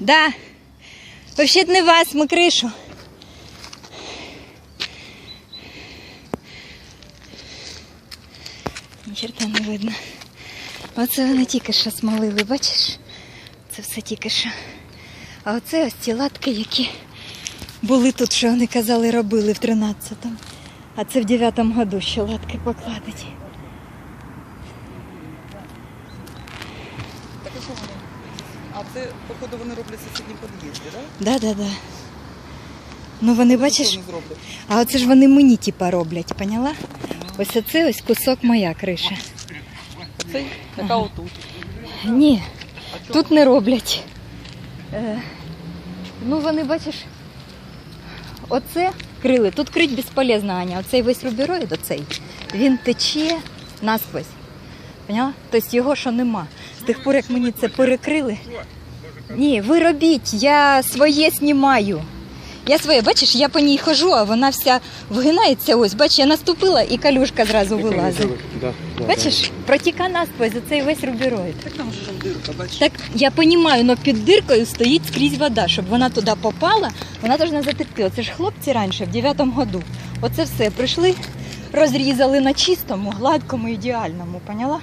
Да. Вообще-то не вас, ми кришу. Ні черта не видно. Оце вони тільки що смолили, бачиш? Це все тільки що. А оце ось ці латки, які були тут, що вони казали, робили в 13-му. А це в 9-му году ще латки покладуть. Так а що вони? А це, походу, вони роблять в сусіднім під'їзді, так? Да, да, да. Ну вони, бачиш, а оце ж вони мені типа роблять, поняла? Ось оце ось кусок моя криша. Цей, така отут. Ні, тут не роблять. Е, ну вони, бачиш, оце крили. Тут крить безполезно, Аня. Оцей весь рубіроїд, оцей, він тече насквозь. Поняла? Тобто його що нема. З тих пор, як мені це перекрили. Ні, ви робіть, я своє знімаю. Я своє, бачиш, я по ній хожу, а вона вся вгинається. Ось, бачиш, я наступила і калюшка зразу вилазить. Да, да, Бачиш, протіка насквозь оцей весь рубіроїд. Так там же дирка, бачиш? Так я розумію, але під диркою стоїть скрізь вода, щоб вона туди попала, вона повинна затекти. Оце ж хлопці раніше, в 9-му году. Оце все прийшли, розрізали на чистому, гладкому, ідеальному, поняла?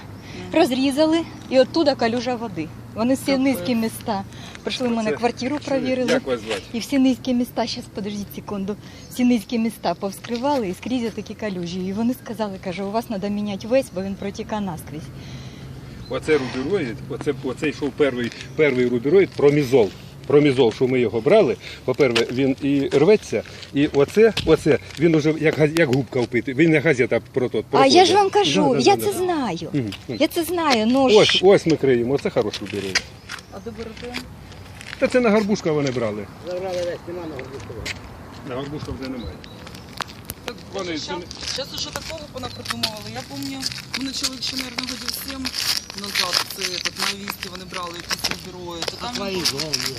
Розрізали і оттуда калюжа води. Вони всі низькі міста. Прийшли в мене квартиру провірили. Як вас звати? І всі низькі міста, зараз подождіть секунду, всі низькі міста повскривали і скрізь такі калюжі. І вони сказали, каже, у вас треба міняти весь, бо він протіка наскрізь. Оце рубероїд, оце, оце йшов перший, перший рубероїд, промізол. Промізол, що ми його брали, по-перше, він і рветься, і оце, оце, він уже як, газ- як губка впити. Він не газета про тот. А я ж вам кажу, Да, да, я да, це да. знаю. Мгм. Я це знаю. Ну Ось, ж ось ми криємо, оце хороше беремо. А де берете? Та це на гарбушка вони брали. Забрали весь, нема на горбушкового. На гарбушка вже немає. Вони, Зараз уже такого вона придумували. Я пам'ятаю, мене чоловік ще, мабуть, годів 7 назад, це тут на вісті вони брали якісь рубірої. То там Акваїзол є.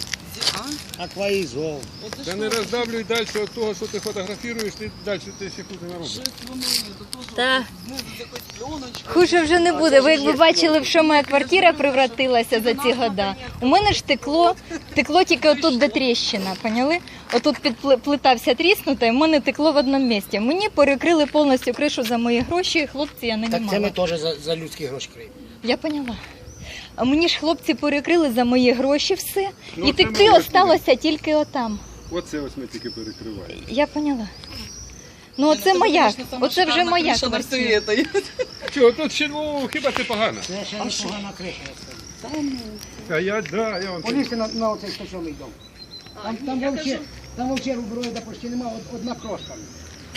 А? Акваїзол. Оце Та що? не роздавлюй далі від того, що ти фотографіруєш, ти далі ти ще хуже наробиш. Щось воно то теж Та. знизу з якоюсь пленочкою. хуже вже не буде. Ви якби бачили, в що моя квартира превратилася за ці года. У мене ж текло, текло тільки отут, де тріщина, поняли? Отут під плита вся тріснута, і в мене текло в одному місці. Мені перекрили повністю кришу за мої гроші, хлопці я не Так це ми теж за, за людські гроші криємо. Я поняла. А мені ж хлопці перекрили за мої гроші все. Ну, І це текти моє осталося тільки отам. Оце ось ми тільки перекриваємо. Я поняла. Ну, оце це, моя, оце вже моя квартира. Чого, тут ще, ну, хіба це погано? Це ще непогана криша. я скажу. А я, да, я вам Полізьте на, на оцей 107 дом. Там, там вовче, там вовче руброїда почти нема, од- одна крошка.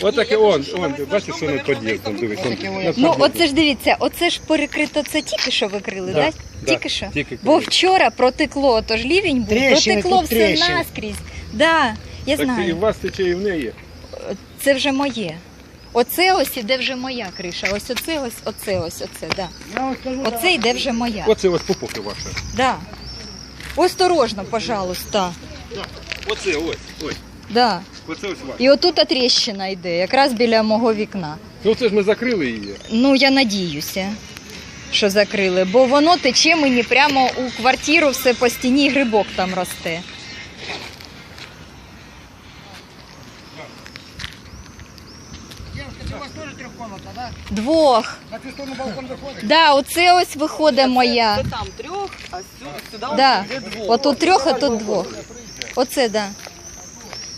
Отаке он, он, наш що наверно, під'їздом, дивись. он. Ну, оце ж дивіться, оце ж перекрито, це тільки що викрили, Да, да? да, Тільки що? тільки Бо коли. вчора протекло, тож лівень був, Тріщини, протекло тут все тріщини. наскрізь. Да, я Так це і знаю. в вас тече, і в неї. Це вже моє. Оце ось іде вже моя криша. Ось оце ось, оце ось, оце, да. Я вам скажу, Оце йде вже моя. Оце ось попоки ваша. Да. Осторожно, пожалуйста. Оце ось, ось. Да. Оце ось ваша. І отут тріщина йде, якраз біля мого вікна. Ну це ж ми закрили її. Ну, я надіюся, що закрили, бо воно тече мені прямо у квартиру, все по стіні, і грибок там росте. Дівчинка, у вас теж трьохкомната, так? Двох. На цю сторону балкон виходить? Да, оце ось виходить моя. Це там трьох, а сю- сюди Да. вже двох. Отут трьох, а тут двох. Оце, да.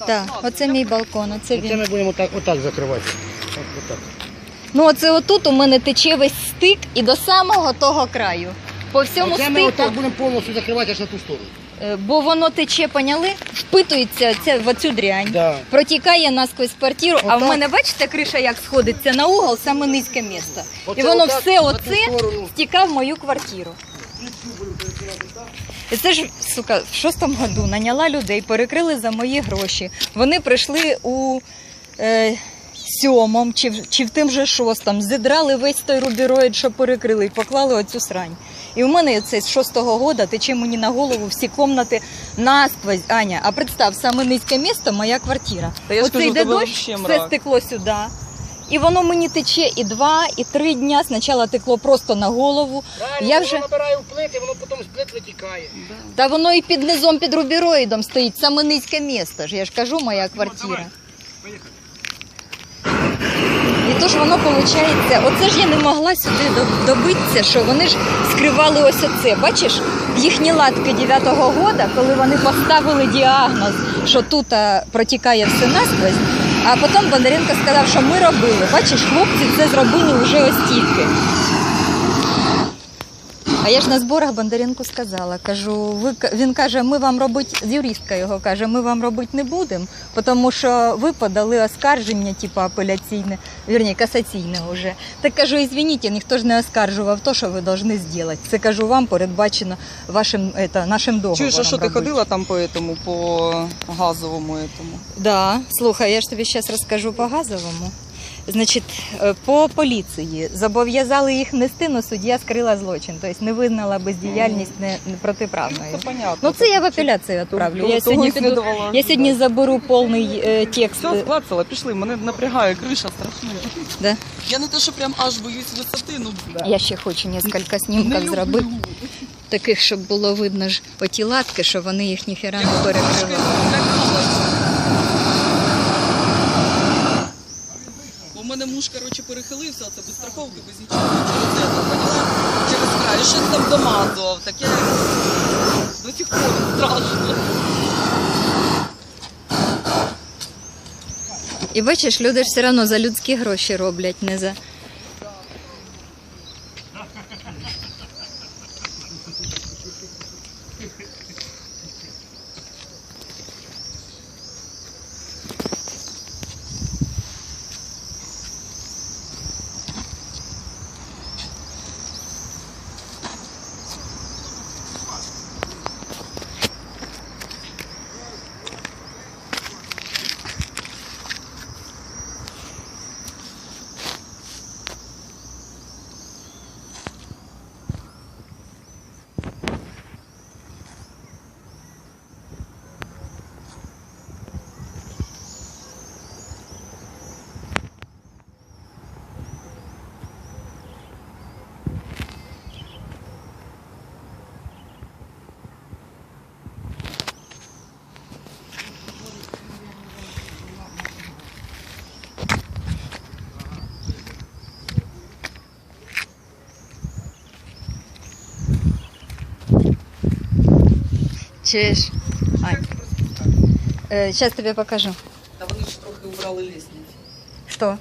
Да, оце мій балкон, оце Це він. ми будемо так, отак закривати. Так, отак. Ну, оце отут у мене тече весь стик і до самого того краю. По всьому Оце ми стику. отак будемо повністю закривати аж на ту сторону. Е, Бо воно тече, поняли? Впитується ця, в оцю дрянь. Да. Протікає насквозь квартиру, а в Отак. мене, бачите, криша як сходиться на угол, саме низьке місце. І воно отак, все оце сторону. стікав в мою квартиру. Це ж, сука, в шостому году наняла людей, перекрили за мої гроші. Вони прийшли у е, сьомому чи, в- чи в тим же шостому, зідрали весь той рубіроїд, що перекрили, і поклали оцю срань. І в мене це з шостого года тече мені на голову всі комнати насквозь, Аня. А представ, саме низьке місто моя квартира. Та я Оце йде тебе дощ, вообще все мрак. стекло сюди. І воно мені тече і два, і три дня. Спочатку текло просто на голову. Правильно, Я воно набирає в плити, воно потім з плит витікає. Та воно і під низом, під рубіроїдом стоїть. Саме низьке місто ж. Я ж кажу, моя квартира. І то ж воно виходить, оце ж я не могла сюди до- добитися, що вони ж скривали ось оце. Бачиш, їхні латки 9-го года, коли вони поставили діагноз, що тут протікає все насквозь, а потім Бондаренко сказав, що ми робили. Бачиш, хлопці це зробили вже ось тільки. А я ж на зборах Бондаренку сказала, кажу, ви к- він каже, ми вам робити, юристка його каже, ми вам робити не будемо, тому що ви подали оскарження, типу апеляційне, вірні, касаційне вже. Так кажу, ізвініть, ніхто ж не оскаржував то, що ви повинні зробити. Це кажу, вам передбачено вашим, это, нашим договором. Чуєш, а що ти робити. ходила там по этому, по газовому этому? Да, слухай, я ж тобі зараз розкажу по газовому. Значить, е, по поліції зобов'язали їх нести, але суддя скрила злочин, тобто не визнала бездіяльність не, не протиправною. Це. Ну це я в апеляцію відправлю. Я сьогодні піду. Я сьогодні заберу повний е, текст. Все, склацала, пішли, мене напрягає, криша страшна. Да. Я не те, що прям аж боюсь висоти, ну Я ще хочу кілька снімків зробити, таких, щоб було видно ж оті латки, що вони їх ніхера не перекривали. злякалась. Бо в мене муж, коротше, перехилився, це без страховки, без нічого, через це, поняла? Через край, І щось там домазував, таке до сих пор страшно. І бачиш, люди ж все одно за людські гроші роблять, не за. Чуєш? Ань. Е, зараз тобі покажу. Та вони ж трохи убрали лісницю. Що?